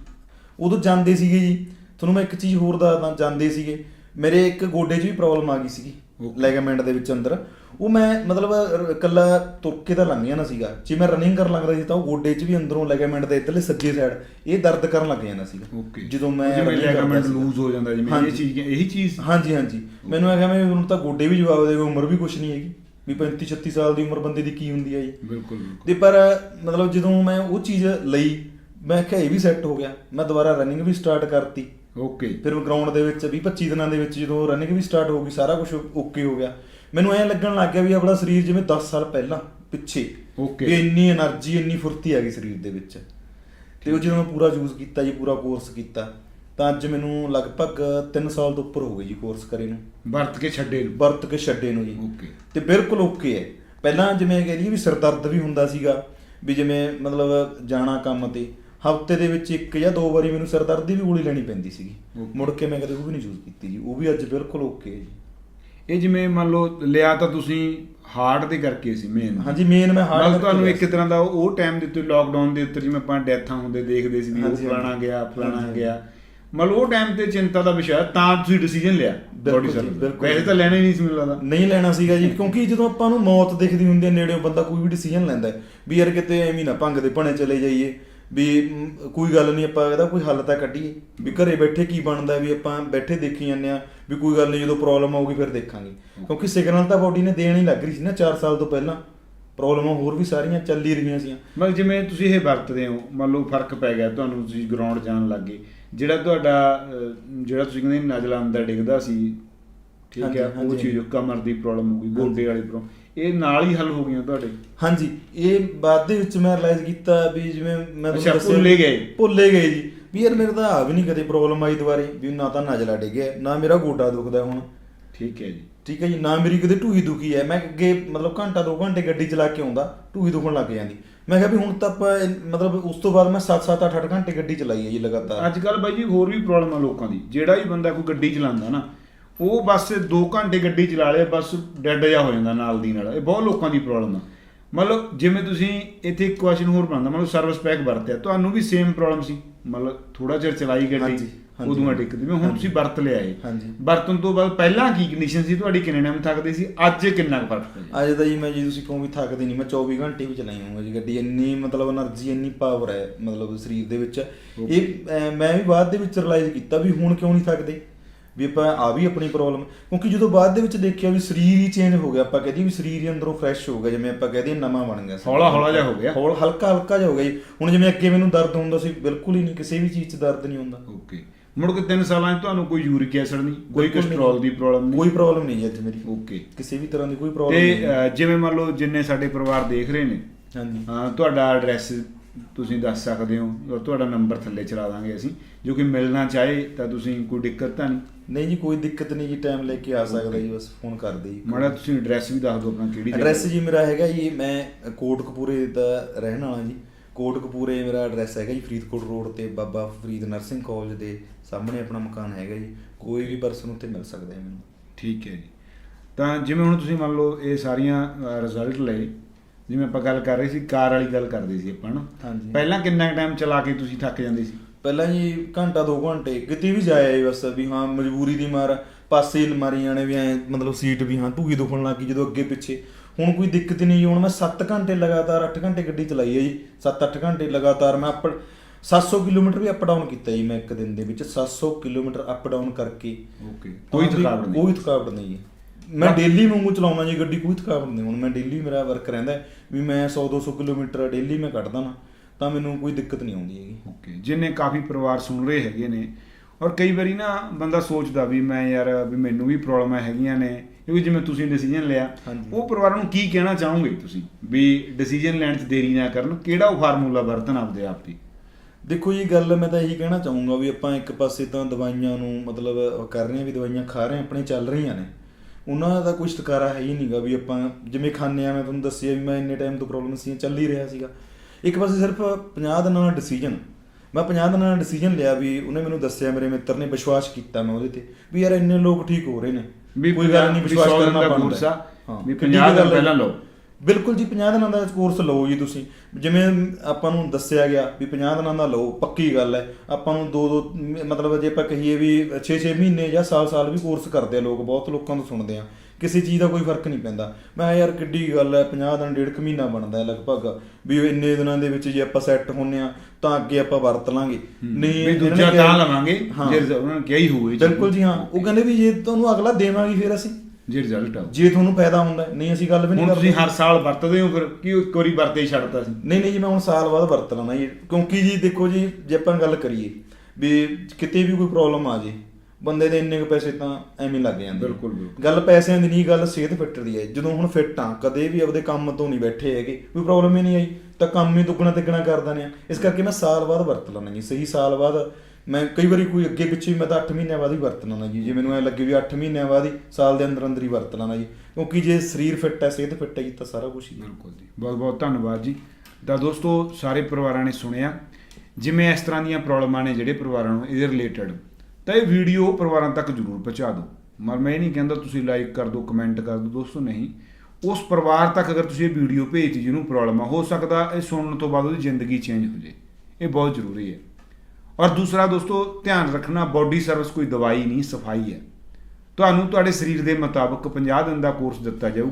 ਉਦੋਂ ਜਾਂਦੇ ਸੀਗੇ ਜੀ। ਤੁਹਾਨੂੰ ਮੈਂ ਇੱਕ ਚੀਜ਼ ਹੋਰ ਦੱਸਦਾ ਜਾਂਦੇ ਸੀਗੇ। ਮੇਰੇ ਇੱਕ ਗੋਡੇ 'ਚ ਵੀ ਪ੍ਰੋਬਲਮ ਆ ਗਈ ਸੀਗੀ. ਲੈਗਾਮੈਂਟ ਦੇ ਵਿੱਚ ਅੰਦਰ। ਉਹ ਮੈਂ ਮਤਲਬ ਇਕੱਲਾ ਤੁਰ ਕੇ ਤਾਂ ਲੰਘ ਜਾਣਾ ਸੀਗਾ। ਜੇ ਮੈਂ ਰਨਿੰਗ ਕਰਨ ਲੱਗਦਾ ਸੀ ਤਾਂ ਉਹ ਗੋਡੇ 'ਚ ਵੀ ਅੰਦਰੋਂ ਲੈਗਾਮੈਂਟ ਦੇ ਇੱਧਰਲੇ ਸੱਜੇ ਸਾਈਡ ਇਹ ਦਰਦ ਕਰਨ ਲੱਗ ਜਾਂਦਾ ਸੀਗਾ। ਜਦੋਂ ਮੈਂ ਜਿਵੇਂ ਲੈਗਾਮੈਂਟ। ਲੂਜ਼ ਹੋ ਜਾਂਦਾ ਜਿਵੇਂ ਇਹ। ਚੀਜ਼ ਇਹੀ ਚੀਜ਼? ਹਾਂਜੀ ਹਾਂਜੀ। ਮੈਨੂੰ ਇਹ ਮੈਂ ਹੁਣ ਤਾਂ ਗੋਡੇ ਵੀ ਜਵਾਬ ਦੇਗਾ ਉਮਰ ਵੀ ਕੁਛ ਨਹੀਂ ਹੈਗੀ। ਵੀ 35 36 ਸਾਲ ਦੀ ਉਮਰ ਬੰਦੇ ਦੀ ਕੀ ਹੁੰਦੀ ਹੈ ਜੀ? ਬਿਲਕੁਲ ਬਿਲਕੁਲ। ਤੇ ਪਰ ਮਤਲਬ ਜਦੋਂ ਮੈਂ ਉਹ ਚੀਜ਼ ਲਈ ਮੈਂ ਕਿਹਾ ਇਹ ਵੀ ਸੈੱਟ ਹੋ ਗਿਆ। ਮੈਂ ਦੁਬਾਰਾ ਰਨਿੰਗ ਵੀ ਸਟਾਰਟ ਕਰਤੀ। ਓਕੇ ਫਿਰ ਗਰਾਊਂਡ ਦੇ ਵਿੱਚ 20 25 ਦਿਨਾਂ ਦੇ ਵਿੱਚ ਜਦੋਂ ਰਨਿੰਗ ਵੀ ਸਟਾਰਟ ਹੋ ਗਈ ਸਾਰਾ ਕੁਝ ਓਕੇ ਹੋ ਗਿਆ। ਮੈਨੂੰ ਐਂ ਲੱਗਣ ਲੱਗ ਗਿਆ ਵੀ ਆਪਣਾ ਸਰੀਰ ਜਿਵੇਂ 10 ਸਾਲ ਪਹਿਲਾਂ ਪਿੱਛੇ। ਓਕੇ ਵੀ ਇੰਨੀ એનર્ਜੀ ਇੰਨੀ ਫੁਰਤੀ ਆ ਗਈ ਸਰੀਰ ਦੇ ਵਿੱਚ। ਤੇ ਉਹ ਜਦੋਂ ਮੈਂ ਪੂਰਾ ਯੂਜ਼ ਕੀਤਾ ਜੀ ਪੂਰਾ ਕੋਰਸ ਕੀਤਾ ਤਾਂ ਅੱਜ ਮੈਨੂੰ ਲਗਭਗ 3 ਸਾਲ ਤੋਂ ਉੱਪਰ ਹੋ ਗਏ ਜੀ ਕੋਰਸ ਕਰੇ ਨੂੰ। ਵਰਤ ਕੇ ਛੱਡੇ ਨੂੰ? ਵਰਤ ਕੇ ਛੱਡੇ ਨੂੰ ਜੀ। ਓਕੇ ਤੇ ਬਿਲਕੁਲ ਓਕੇ ਹੈ। ਪਹਿਲਾਂ ਜਿਵੇਂ ਕਹਿ ਲਈਏ ਵੀ ਸਿਰ ਦਰਦ ਵੀ ਹੁੰਦਾ ਸੀਗਾ ਵੀ ਜਿਵੇਂ ਮਤਲਬ ਜਾਣਾ ਕੰਮ ਤੇ ਹਫ਼ਤੇ ਦੇ ਵਿੱਚ ਇੱਕ ਜਾਂ ਦੋ ਵਾਰੀ ਮੈਨੂੰ ਸਿਰ ਦਰਦ ਦੀ ਵੀ ਗੋਲੀ ਲੈਣੀ ਪੈਂਦੀ ਸੀਗੀ. ਮੁੜ ਕੇ ਮੈਂ ਕਦੇ ਉਹ ਵੀ ਨਹੀਂ ਯੂਜ਼ ਕੀਤੀ ਜੀ। ਉਹ ਵੀ ਅੱਜ ਬਿਲਕੁਲ ਓਕੇ ਹੈ ਜੀ। ਇਹ ਜਿਵੇਂ ਮੰਨ ਲਓ ਲਿਆ ਤਾਂ ਤੁਸੀਂ ਹਾਰਟ ਦੇ ਕਰਕੇ ਸੀ ਮੇਨ ਹਾਂਜੀ ਮੇਨ ਮੈਂ ਹਾਰਡ ਮਤਲਬ ਤੁਹਾਨੂੰ ਇੱਕ ਤਰ੍ਹਾਂ ਦਾ ਉਹ ਟਾਈਮ ਦੇ ਉੱਤੇ ਲਾਕਡਾਊਨ ਦੇ ਉੱਤੇ ਜਿਵੇਂ ਆਪਾਂ ਡੈਥਾਂ ਹੁੰਦੇ ਦੇਖਦੇ ਸੀ ਵੀ ਉਹ ਫਲਾਣਾ। ਗਿਆ ਫਲਾਣਾ। ਗਿਆ। ਮਤਲਬ ਉਹ ਟਾਈਮ ਤੇ ਚਿੰਤਾ ਦਾ ਵਿਸ਼ਾ ਤਾਂ ਤੁਸੀਂ ਡਿਸੀਜਨ ਲਿਆ ਬਿਲਕੁਲ ਬੋਡੀ ਬਿਲਕੁਲ ਵੈਸੇ ਤਾਂ ਲੈਣਾ ਹੀ ਨਹੀਂ ਸੀ ਮੈਨੂੰ ਲੱਗਦਾ ਨਹੀਂ ਲੈਣਾ ਸੀਗਾ ਜੀ ਕਿਉਂਕਿ ਜਦੋਂ ਆਪਾਂ ਨੂੰ ਮੌਤ ਦਿਖਦੀ ਹੁੰਦੀ ਹੈ ਨੇੜੇ ਬੰਦਾ ਕੋਈ ਵੀ ਡਿਸੀਜਨ ਲੈਂਦਾ ਹੈ ਵੀ ਯਾਰ ਕਿਤੇ ਐਵੇਂ ਨਾ ਭੰਗ ਦੇ ਭਣੇ ਚਲੇ ਜਾਈਏ ਵੀ ਕੋਈ ਗੱਲ ਨਹੀਂ ਆਪਾਂ ਇਹਦਾ ਕੋਈ ਹੱਲ ਤਾਂ ਕੱਢੀਏ ਵੀ ਘਰੇ ਬੈਠੇ ਕੀ ਬਣਦਾ ਵੀ ਆਪਾਂ ਬੈਠੇ ਦੇਖੀ ਜਾਂਦੇ ਆ ਵੀ ਕੋਈ ਗੱਲ ਨਹੀਂ ਜਦੋਂ ਪ੍ਰੋਬਲਮ ਆਊਗੀ ਫਿਰ ਦੇਖਾਂਗੇ। ਕਿਉਂਕਿ ਸਿਗਨਲ ਤਾਂ ਬਾਡੀ ਨੇ ਦੇਣ ਹੀ ਲੱਗ ਰਹੀ ਸੀ ਨਾ 4 ਸਾਲ ਤੋਂ ਪਹਿਲਾਂ। ਪ੍ਰੋਬਲਮਾਂ ਹੋਰ ਵੀ ਸਾਰੀਆਂ ਚੱਲ ਹੀ ਰਹੀਆਂ ਸੀ ਮਤਲਬ ਜਿਵੇਂ ਤੁਸੀਂ ਇਹ ਵਰਤਦੇ ਹੋ ਮੰਨ ਲਓ ਫ਼ਰਕ ਪੈ ਗਿਆ ਤੁਹਾਨੂੰ ਤੁਸੀਂ ਗਰਾਊਂਡ ਜਾਣ ਲੱਗ ਜਿਹੜਾ ਤੁਹਾਡਾ ਜਿਹੜਾ ਤੁਸੀਂ ਕਹਿੰਦੇ ਨਜਲਾ ਅੰਦਰ ਡਿੱਗਦਾ ਸੀ ਠੀਕ ਹੈ ਉਹ। ਚੀਜ਼ ਕਮਰ ਦੀ ਪ੍ਰੋਬਲਮ ਹੋ ਗਈ ਗੋਡੇ ਵਾਲੀ ਪ੍ਰੋਬਲਮ ਇਹ ਨਾਲ ਹੀ ਹੱਲ ਹੋ ਗਈਆਂ ਤੁਹਾਡੇ? ਹਾਂਜੀ ਇਹ ਬਾਅਦ ਦੇ ਵਿੱਚ ਮੈਂ ਰਿਅਲਾਈਜ਼ ਕੀਤਾ ਵੀ ਜਿਵੇਂ ਮੈਂ ਤੁਹਾਨੂੰ ਦੱਸਿਆ ਭੁੱਲੇ ਗਏ। ਭੁੱਲੇ ਗਏ ਜੀ। ਵੀ ਯਾਰ ਮੇਰੇ ਤਾਂ ਆ ਵੀ ਨਹੀਂ ਕਦੇ ਪ੍ਰੋਬਲਮ ਆਈ ਦੁਬਾਰੇ ਵੀ ਨਾ ਤਾਂ ਨਜਲਾ ਡਿੱਗਿਆ ਨਾ ਮੇਰਾ ਗੋਡਾ ਦੁਖਦਾ ਹੁਣ। ਠੀਕ ਹੈ ਜੀ। ਠੀਕ ਹੈ ਜੀ ਨਾ ਮੇਰੀ ਕਦੇ ਢੂਹੀ ਦੁਖੀ ਹੈ। ਮੈਂ ਅੱਗੇ ਮਤਲਬ ਘੰਟਾ ਦੋ ਘੰਟੇ ਗੱਡੀ ਚਲਾ ਕੇ ਆਉਂਦਾ ਢੂਹੀ ਦੁਖਣ ਲੱਗ ਜਾਂਦੀ। ਮੈਂ ਕਿਹਾ ਵੀ ਹੁਣ ਤਾਂ ਆਪਾਂ ਇਹ- ਮਤਲਬ ਉਸ ਤੋਂ ਬਾਅਦ ਮੈਂ 7-7 8-8 ਘੰਟੇ ਗੱਡੀ ਚਲਾਈ ਹੈ ਜੀ ਲਗਾਤਾਰ। ਅੱਜ ਕੱਲ ਬਾਈ ਜੀ ਹੋਰ ਵੀ ਪ੍ਰੋਬਲਮ ਆ ਲੋਕਾਂ ਦੀ। ਜਿਹੜਾ ਵੀ ਬੰਦਾ ਕੋਈ ਗੱਡੀ ਚਲਾਉਂਦਾ ਨਾ ਉਹ ਬਸ 2 ਘੰਟੇ ਗੱਡੀ ਚਲਾ ਲਿਆ ਬਸ ਡੈਡ ਜਾ ਹੋ ਜਾਂਦਾ ਨਾਲ ਦੀ ਨਾਲ। ਇਹ ਬਹੁਤ ਲੋਕਾਂ ਦੀ ਪ੍ਰੋਬਲਮ ਆ। ਮਤਲਬ ਜਿਵੇਂ ਤੁਸੀਂ ਇੱਥੇ ਇੱਕ ਕੁਐਸਚਨ ਹੋਰ ਬਣਦਾ ਮਤਲਬ ਸਰਵਿਸ ਪੈਕ ਵਰਤਿਆ ਤੁਹਾਨੂੰ ਵੀ ਸੇਮ ਪ੍ਰੋਬਲਮ ਸੀ। ਮਤਲਬ ਥੋੜਾ ਚਿਰ ਚਲਾਈ ਗੱਡੀ। ਹਾਂਜੀ, ਹਾਂਜੀ। ਉਦੋਂ ਆ ਟਿਕਦੀ ਮੈਂ ਹੁਣ ਤੁਸੀਂ ਵਰਤ ਲਿਆ ਏ ਵਰਤਨ ਤੋਂ ਬਾਅਦ ਪਹਿਲਾਂ ਕੀ ਕੰਡੀਸ਼ਨ ਸੀ? ਤੁਹਾਡੀ ਕਿੰਨੇ ਟਾਈਮ ਥੱਕਦੇ ਸੀ? ਅੱਜ ਕਿੰਨਾ ਕੁ ਫ਼ਰਕ ਪਿਆ ਅੱਜ ਤਾਂ ਜੀ ਮੈਂ ਜੀ ਤੁਸੀਂ ਕਹੋ ਵੀ ਥੱਕਦੇ ਨਹੀਂ। ਮੈਂ 24 ਘੰਟੇ ਵੀ ਚਲਾਈ ਹੂੰਗਾ ਜੀ ਗੱਡੀ। ਇੰਨੀ ਮਤਲਬ એનર્ਜੀ ਇੰਨੀ ਪਾਵਰ ਹੈ ਮਤਲਬ ਸਰੀਰ ਦੇ ਵਿੱਚ। ਇਹ ਮੈਂ ਵੀ ਬਾਅਦ ਦੇ ਵਿੱਚ ਰਿਅਲਾਈਜ਼ ਕੀਤਾ ਵੀ ਹੁਣ ਕਿਉਂ ਨਹੀਂ ਥੱਕਦੇ? ਵੀ ਆਪਾਂ ਆ ਵੀ ਆਪਣੀ ਪ੍ਰੋਬਲਮ ਕਿਉਂਕਿ ਜਦੋਂ ਬਾਅਦ ਦੇ ਵਿੱਚ ਦੇਖਿਆ ਵੀ ਸਰੀਰ ਹੀ ਚੇਂਜ ਹੋ ਗਿਆ ਆਪਾਂ ਕਹਦੇ ਵੀ ਸਰੀਰ ਹੀ ਅੰਦਰੋਂ ਫਰੈਸ਼ ਹੋ ਗਿਆ ਜਿਵੇਂ ਆਪਾਂ ਕਹਦੇ ਨਵਾਂ ਬਣ ਗਿਆ ਹੌਲਾ ਹੌਲਾ ਜਿਹਾ ਹੋ ਗਿਆ। ਹੌਲ ਹਲਕਾ ਹਲਕਾ ਜਿਹਾ ਹੋ ਗਿਆ ਜੀ। ਹੁਣ ਜਿਵੇਂ ਅੱਗੇ ਮੈਨੂੰ ਦਰਦ ਹੁੰਦਾ ਸੀ ਬਿਲਕੁਲ ਹੀ ਨਹੀਂ। ਕਿਸੇ ਵੀ ਚੀਜ਼ 'ਚ ਦਰਦ ਨਹੀਂ ਹੁੰਦਾ। ਓਕੇ ਮੁੜ ਕੇ 3 ਸਾਲਾਂ 'ਚ ਤੁਹਾਨੂੰ ਕੋਈ ਯੂਰਿਕ ਐਸਿਡ ਨਹੀਂ ਕੋਈ ਬਿਲਕੁਲ ਨਹੀਂ। ਕੋਲੇਸਟ੍ਰੋਲ ਦੀ ਪ੍ਰੋਬਲਮ ਨਹੀਂ। ਕੋਈ ਪ੍ਰੋਬਲਮ ਨਹੀਂ ਜੀ ਅੱਜ ਮੇਰੀ। ਓਕੇ ਕਿਸੇ ਵੀ ਤਰ੍ਹਾਂ ਦੀ ਕੋਈ ਪ੍ਰੋਬਲਮ ਤੇ ਨਹੀਂ। ਅਹ, ਜਿਵੇਂ ਮੰਨ ਲਓ ਜਿੰਨੇ ਸਾਡੇ ਪਰਿਵਾਰ ਦੇਖ ਰਹੇ ਨੇ ਹਾਂਜੀ। ਹਾਂ ਤੁਹਾਡਾ ਐਡਰੈਸ ਤੁਸੀਂ ਦੱਸ ਸਕਦੇ ਹੋ ਔਰ ਤੁਹਾਡਾ ਨੰਬਰ ਥੱਲੇ ਚਲਾ ਦਾਂਗੇ ਅਸੀਂ। ਜੋ ਕਿ ਮਿਲਣਾ ਚਾਹੇ ਤਾਂ ਤੁਸੀਂ ਕੋਈ ਦਿੱਕਤ ਤਾਂ ਨਹੀਂ। ਨਹੀਂ ਜੀ ਕੋਈ ਦਿੱਕਤ ਨਹੀਂ ਜੀ ਟਾਈਮ ਲੈ ਕੇ ਆ ਸਕਦਾ ਜੀ ਬਸ ਫੋਨ ਕਰ ਦੇ ਜੀ। ਮਾੜਾ ਤੁਸੀਂ ਐਡਰੈਸ ਵੀ ਦੱਸ ਦਿਓ ਆਪਣਾ ਕਿਹੜੀ ਜਗ੍ਹਾ ਐਡਰੈਸ ਜੀ ਮੇਰਾ ਹੈਗਾ ਜੀ ਮੈਂ ਕੋਟਕਪੂਰੇ ਦਾ ਰਹਿਣ ਵਾਲਾ ਜੀ। ਕੋਟਕਪੂਰੇ ਮੇਰਾ ਐਡਰੈਸ ਹੈਗਾ ਜੀ ਫਰੀਦਕੋਟ ਰੋਡ ਤੇ ਬਾਬਾ ਫਰੀਦ ਨਰਸਿੰਗ ਕਾਲਜ ਦੇ ਸਾਹਮਣੇ ਆਪਣਾ ਮਕਾਨ ਹੈਗਾ ਜੀ। ਕੋਈ ਵੀ ਪਰਸਨ ਉੱਥੇ ਮਿਲ ਸਕਦਾ ਹੈ ਮੈਨੂੰ। ਠੀਕ ਹੈ ਜੀ। ਤਾਂ ਜਿਵੇਂ ਹੁਣ ਤੁਸੀਂ ਮੰਨ ਲਓ ਇਹ ਸਾਰੀਆਂ ਰਿਜ਼ਲਟ ਲਏ ਜਿਵੇਂ ਆਪਾਂ ਗੱਲ ਕਰ ਰਹੇ ਸੀ ਕਾਰ ਵਾਲੀ ਗੱਲ ਕਰਦੇ ਸੀ ਆਪਾਂ ਨਾ ਹਾਂਜੀ। ਪਹਿਲਾਂ ਕਿੰਨਾ ਟਾਈਮ ਚਲਾ ਕੇ ਤੁਸੀਂ ਥੱਕ ਜਾਂਦੇ ਸੀ? ਪਹਿਲਾਂ ਜੀ ਘੰਟਾ ਦੋ ਘੰਟੇ ਕਿਤੇ ਵੀ ਜਾਇਆ ਜੀ ਬਸ ਵੀ ਹਾਂ ਮਜਬੂਰੀ ਦੀ ਮਾਰ ਪਾਸੇ ਮਾਰੀ ਜਾਣੇ ਵੀ ਐ ਮਤਲਬ ਸੀਟ ਵੀ ਹਾਂ ਢੂਹੀ ਦੁਖਣ ਲੱਗ ਜਦੋਂ ਅੱਗੇ ਪਿੱਛੇ। ਹੁਣ ਕੋਈ ਦਿੱਕਤ ਨਹੀਂ ਜੀ। ਹੁਣ ਮੈਂ 7 ਘੰਟੇ ਲਗਾਤਾਰ 8 ਘੰਟੇ ਗੱਡੀ ਚਲਾਈ ਹੈ ਜੀ। 7-8 ਘੰਟੇ ਲਗਾਤਾਰ ਮੈਂ ਅਪ 700 ਕਿਲੋਮੀਟਰ ਵੀ ਅਪ ਡਾਊਨ ਕੀਤਾ ਜੀ ਮੈਂ ਇੱਕ ਦਿਨ ਦੇ ਵਿੱਚ। 700 ਕਿਲੋਮੀਟਰ ਅਪ ਡਾਊਨ ਕਰਕੇ। ਓਕੇ ਕੋਈ ਥਕਾਵਟ ਨਹੀਂ। ਕੋਈ ਥਕਾਵਟ ਨਹੀਂ ਮੈਂ ਡੇਲੀ ਵਾਂਗੂ ਚਲਾਉਣਾ ਜੀ ਗੱਡੀ ਕੋਈ ਥਕਾਵਟ ਨਹੀਂ। ਹੁਣ ਮੈਂ ਡੇਲੀ ਮੇਰਾ ਵਰਕ ਰਹਿੰਦਾ ਹੈ ਵੀ ਮੈਂ 100 200 ਕਿਲੋਮੀਟਰ ਡੇਲੀ ਮੈਂ ਕੱਢਦਾ ਨਾ ਤਾਂ ਮੈਨੂੰ ਕੋਈ ਦਿੱਕਤ ਨਹੀਂ ਆਉਂਦੀ ਹੈਗੀ। ਓਕੇ ਜਿੰਨੇ ਕਾਫੀ ਪਰਿਵਾਰ ਸੁਣ ਰਹੇ ਹੈਗੇ ਨੇ। ਔਰ ਕਈ ਵਾਰੀ ਨਾ ਬੰਦਾ ਸੋਚਦਾ ਵੀ ਮੈਂ ਯਾਰ ਵੀ ਮੈਨੂੰ ਵੀ ਪ੍ਰੋਬਲਮਾਂ ਹੈਗੀਆਂ ਨੇ। ਕਿਉਂਕਿ ਜਿਵੇਂ ਤੁਸੀਂ ਡਿਸੀਜਨ ਲਿਆ। ਉਹ ਪਰਿਵਾਰਾਂ ਨੂੰ ਕੀ ਕਹਿਣਾ ਚਾਹੋਗੇ ਤੁਸੀਂ? ਵੀ ਡਿਸੀਜਨ ਲੈਣ 'ਚ ਦੇਰੀ ਨਾ ਕਰਨ ਕਿਹੜਾ ਉਹ ਫਾਰਮੂਲਾ ਵਰਤਣ ਆਪਦੇ ਆਪ ਦੀ ਦੇਖੋ ਜੀ ਗੱਲ ਮੈਂ ਤਾਂ ਇਹੀ ਕਹਿਣਾ ਚਾਹੂੰਗਾ ਵੀ ਆਪਾਂ ਇੱਕ ਪਾਸੇ ਤਾਂ ਦਵਾਈਆਂ ਨੂੰ ਮਤਲਬ ਕਰ ਰਹੇ ਹਾਂ ਵੀ ਦਵਾਈਆਂ ਖਾ ਰਹੇ ਹਾਂ ਆਪਣੇ ਚੱਲ ਰਹੀਆਂ ਨੇ। ਉਹਨਾਂ ਦਾ ਕੋਈ ਛੁਟਕਾਰਾ ਹੈ ਹੀ ਨਹੀਂਗਾ ਵੀ ਆਪਾਂ ਜਿਵੇਂ ਖਾਂਦੇ ਆ ਮੈਂ ਤੁਹਾਨੂੰ ਦੱਸਿਆ ਵੀ ਮੈਂ ਇੰਨੇ ਟਾਈਮ ਤੋਂ ਪ੍ਰੋਬਲਮ ਸੀ ਚੱਲ ਹੀ ਰਿਹਾ ਸੀਗਾ। ਇੱਕ ਪਾਸੇ ਸਿਰਫ 50 ਦਿਨਾਂ ਦਾ ਡਿਸੀਜਨ ਮੈਂ 50 ਦਿਨਾਂ ਦਾ ਡਿਸੀਜਨ ਲਿਆ ਵੀ ਉਹਨੇ ਮੈਨੂੰ ਦੱਸਿਆ ਮੇਰੇ ਮਿੱਤਰ ਨੇ ਵਿਸ਼ਵਾਸ ਕੀਤਾ ਮੈਂ ਉਹਦੇ ਤੇ ਵੀ ਯਾਰ ਇੰਨੇ ਲੋਕ ਠੀਕ ਹੋ ਰਹੇ ਨੇ। ਵੀ ਕੋਈ ਗੱਲ ਨਹੀਂ ਵੀ ਵਿਸ਼ਵਾਸ ਸੌ ਦਿਨ ਕਰਨਾ ਦਾ ਬਣਦਾ ਕੋਰਸ ਆ, ਹਾਂ, ਵੀ ਕਿੱਡੀ 50 ਦਿਨ ਗੱਲ ਹੈ। ਪਹਿਲਾਂ ਲਓ। ਬਿਲਕੁਲ ਜੀ 50 ਦਿਨਾਂ ਦਾ ਕੋਰਸ ਲਓ ਜੀ ਤੁਸੀਂ ਜਿਵੇਂ ਆਪਾਂ ਨੂੰ ਦੱਸਿਆ ਗਿਆ ਵੀ 50 ਦਿਨਾਂ ਦਾ ਲਓ ਪੱਕੀ ਗੱਲ ਹੈ ਆਪਾਂ ਨੂੰ ਦੋ ਦੋ ਮਤਲਬ ਜੇ ਆਪਾਂ ਕਹੀਏ ਵੀ 6-6 ਮਹੀਨੇ ਜਾਂ ਸਾਲ-ਸਾਲ ਵੀ ਕੋਰਸ ਕਰਦੇ ਆ ਲੋਕ ਬਹੁਤ ਲੋਕਾਂ ਤੋਂ ਸੁਣਦੇ ਆ ਕਿਸੇ ਚੀਜ਼ ਦਾ ਕੋਈ ਫ਼ਰਕ ਨਹੀਂ ਪੈਂਦਾ ਮੈਂ ਯਾਰ ਕਿੱਡੀ ਗੱਲ ਹੈ 50 ਦਿਨ ਡੇਢ ਕੁ ਮਹੀਨਾ ਬਣਦਾ ਹੈ ਲਗਭਗ ਵੀ ਇੰਨੇ ਦਿਨਾਂ ਦੇ ਵਿੱਚ ਜੇ ਆਪਾਂ ਸੈੱਟ ਹੁੰਨੇ ਆ ਤਾਂ ਅੱਗੇ ਆਪਾਂ ਵਰਤ ਲਾਂਗੇ ਨਹੀਂ ਵੀ ਦੂਜਾ ਤਾਂ ਲਵਾਂਗੇ। ਜੇ ਉਹਨਾਂ ਨੇ ਕਿਹਾ ਹੀ ਹੋਵੇ। ਬਿਲਕੁਲ ਜੀ ਹਾਂ ਉਹ ਕਹਿੰਦੇ ਵੀ ਜੇ ਤੁਹਾਨੂੰ ਅਗਲਾ ਦੇਵਾਂਗੇ ਫਿਰ ਅਸੀਂ ਜੇ ਰਿਜ਼ਲਟ ਆ ਜੇ ਤੁਹਾਨੂੰ ਫਾਇਦਾ ਹੁੰਦਾ ਹੈ। ਨਹੀਂ ਅਸੀਂ ਗੱਲ ਵੀ ਨਹੀਂ ਹੁਣ ਕਰਦੇ। ਤੁਸੀਂ ਹਰ ਸਾਲ ਵਰਤਦੇ ਹੋ ਫਿਰ ਕਿ ਇੱਕ ਵਾਰੀ ਵਰਤੇ ਹੀ ਛੱਡਤਾ ਸੀ? ਨਹੀਂ ਨਹੀਂ ਜੀ ਮੈਂ ਹੁਣ ਸਾਲ ਬਾਅਦ ਵਰਤ ਲੈਣਾ ਜੀ। ਕਿਉਂਕਿ ਜੀ ਦੇਖੋ ਜੀ ਜੇ ਆਪਾਂ ਗੱਲ ਕਰੀਏ ਵੀ ਕਿਤੇ ਵੀ ਕੋਈ ਪ੍ਰੋਬਲਮ ਆ ਜੇ ਬੰਦੇ ਦੇ ਇੰਨੇ ਕੁ ਪੈਸੇ ਤਾਂ ਐਵੇਂ ਲੱਗ ਜਾਂਦੇ। ਬਿਲਕੁਲ, ਬਿਲਕੁਲ। ਗੱਲ ਪੈਸਿਆਂ ਦੀ ਨਹੀਂ ਗੱਲ ਸਿਹਤ ਫਿੱਟ ਦੀ ਹੈ। ਜਦੋਂ ਹੁਣ ਫਿੱਟ ਆ ਕਦੇ ਵੀ ਆਪਦੇ ਕੰਮ ਤੋਂ ਨਹੀਂ ਬੈਠੇ ਹੈਗੇ ਕੋਈ ਪ੍ਰੋਬਲਮ ਹੀ ਨਹੀਂ ਆਈ। ਤਾਂ ਕੰਮ ਹੀ ਦੁੱਗਣਾ ਤਿੱਗਣਾ ਕਰਦਾ ਨੇ ਇਸ ਕਰਕੇ ਮੈਂ ਸਾਲ ਬਾਅਦ ਵਰਤ ਲੈਣਾ ਜੀ। ਸਹੀ ਸਾਲ ਬਾਅਦ ਮੈਂ ਕਈ ਵਾਰੀ ਕੋਈ ਅੱਗੇ ਪਿੱਛੇ ਮੈਂ ਤਾਂ 8 ਮਹੀਨਿਆਂ ਬਾਅਦ ਹੀ ਵਰਤ ਲੈਣਾ ਜੀ। ਜੇ ਮੈਨੂੰ ਐ ਲੱਗੇ ਵੀ 8 ਮਹੀਨਿਆਂ ਬਾਅਦ ਹੀ ਸਾਲ ਦੇ ਅੰਦਰ ਅੰਦਰ ਹੀ ਵਰਤ ਲੈਣਾ ਜੀ। ਕਿਉਂਕਿ ਜੇ ਸਰੀਰ ਫਿੱਟ ਹੈ, ਸਿਹਤ ਫਿੱਟ ਹੈ ਜੀ, ਤਾਂ ਸਾਰਾ ਕੁਝ ਹੀ ਬਿਲਕੁਲ ਜੀ। ਬਹੁਤ ਬਹੁਤ ਧੰਨਵਾਦ ਜੀ। ਤਾਂ ਦੋਸਤੋ, ਸਾਰੇ ਪਰਿਵਾਰਾਂ ਨੇ ਸੁਣਿਆ। ਜਿਵੇਂ ਇਸ ਤਰ੍ਹਾਂ ਦੀਆਂ ਪ੍ਰੋਬਲਮਾਂ ਨੇ ਜਿਹੜੇ ਪਰਿਵਾਰਾਂ ਨੂੰ, ਇਹਦੇ ਰਿਲੇਟਡ ਤਾਂ ਇਹ ਵੀਡੀਓ ਪਰਿਵਾਰਾਂ ਤੱਕ ਜ਼ਰੂਰ ਪਹੁੰਚਾ ਦਿਓ। ਮਰ ਮੈਂ ਇਹ ਨਹੀਂ ਕਹਿੰਦਾ ਤੁਸੀਂ ਲਾਈਕ ਕਰ ਦਿਓ ਕਮੈਂਟ ਕਰ ਦਿਓ। ਦੋਸਤੋ, ਨਹੀਂ। ਉਸ ਪਰਿਵਾਰ ਤੱਕ ਅਗਰ ਤੁਸੀਂ ਇਹ ਵੀਡੀਓ ਭੇਜਤੀ ਜਿਹਨੂੰ ਪ੍ਰੋਬਲਮ ਆ, ਹੋ ਸਕਦਾ ਇਹ ਸੁਣਨ ਤੋਂ ਬਾਅਦ ਉਹਦੀ ਜ਼ਿੰਦਗੀ ਚੇਂਜ ਹੋ ਜੇ ਇਹ ਬਹੁਤ ਜ਼ਰੂਰੀ ਹੈ। ਔਰ ਦੂਸਰਾ ਦੋਸਤੋ, ਧਿਆਨ ਰੱਖਣਾ ਬਾਡੀ ਸਰਵਿਸ ਕੋਈ ਦਵਾਈ ਨਹੀਂ, ਸਫ਼ਾਈ ਹੈ। ਤੁਹਾਨੂੰ ਤੁਹਾਡੇ ਸਰੀਰ ਦੇ ਮੁਤਾਬਕ 50 ਦਿਨ ਦਾ ਕੋਰਸ ਦਿੱਤਾ ਜਾਊਗਾ।